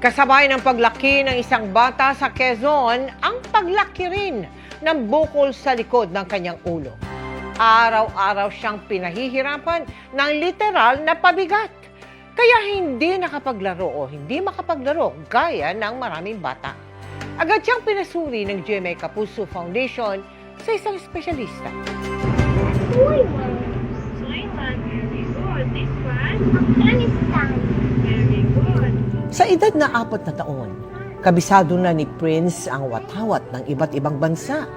Kasabay ng paglaki ng isang bata sa Quezon, ang paglaki rin ng bukol sa likod ng kanyang ulo. Araw-araw siyang pinahihirapan ng literal na pabigat. Kaya hindi nakapaglaro o hindi makapaglaro gaya ng maraming bata. Agad siyang pinasuri ng GMA Kapuso Foundation sa isang espesyalista. Soy one. Soy one. Very good. This one? Afghanistan. Sa edad na apat na taon, kabisado na ni Prince ang watawat ng iba't ibang bansa.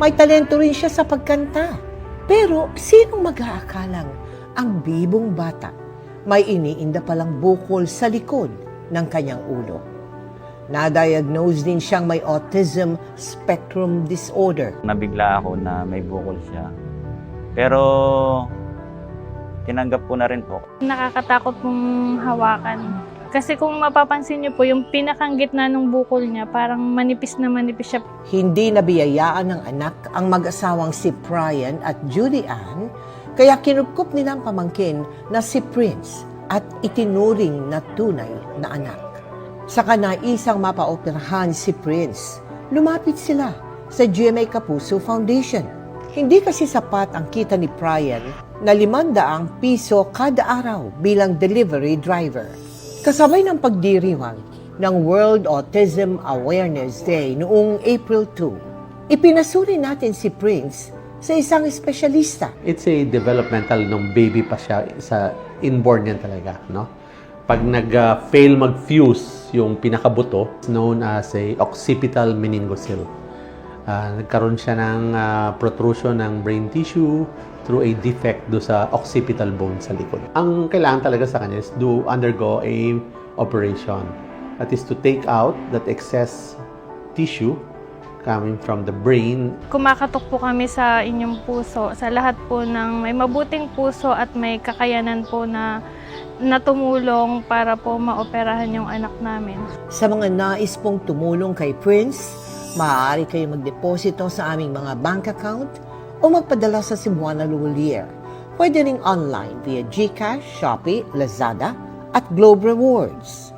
May talento rin siya sa pagkanta. Pero sinong mag-aakalang ang bibong bata may iniinda palang bukol sa likod ng kanyang ulo? Na-diagnose din siyang may autism spectrum disorder. Nabigla ako na may bukol siya. Pero tinanggap ko na rin po. Nakakatakot pong hawakan. Kasi kung mapapansin niyo po, yung pinakang gitna ng bukol niya, parang manipis na manipis siya. Hindi nabiyayaan ng anak ang mag-asawang si Brian at Judy Ann, kaya kinupkup nila ang pamangkin na si Prince at itinuring na tunay na anak. Sa kanaisang mapaoperahan si Prince, lumapit sila sa GMA Kapuso Foundation. Hindi kasi sapat ang kita ni Brian na 500 piso kada araw bilang delivery driver. Kasabay ng pagdiriwang ng World Autism Awareness Day noong April 2, ipinasuri natin si Prince sa isang espesyalista. It's a developmental nung baby pa siya sa inborn yan talaga, no? Pag nag-fail mag-fuse yung pinakabuto, it's known as a occipital meningocele. Ah, nagkaroon siya ng ah, protrusion ng brain tissue through a defect do sa occipital bone sa likod. Ang kailangan talaga sa kanya is do undergo a operation. That is to take out that excess tissue coming from the brain Kumakatok po kami sa inyong puso, sa lahat po ng may mabuting puso at may kakayanan po na natumulong para po maoperahan yung anak namin. Sa mga nais pong tumulong kay Prince, maaari kayo magdeposito sa aming mga bank account o magpadala sa Cebuana Luwalier. Pwede ring online via GCash, Shopee, Lazada at Globe Rewards.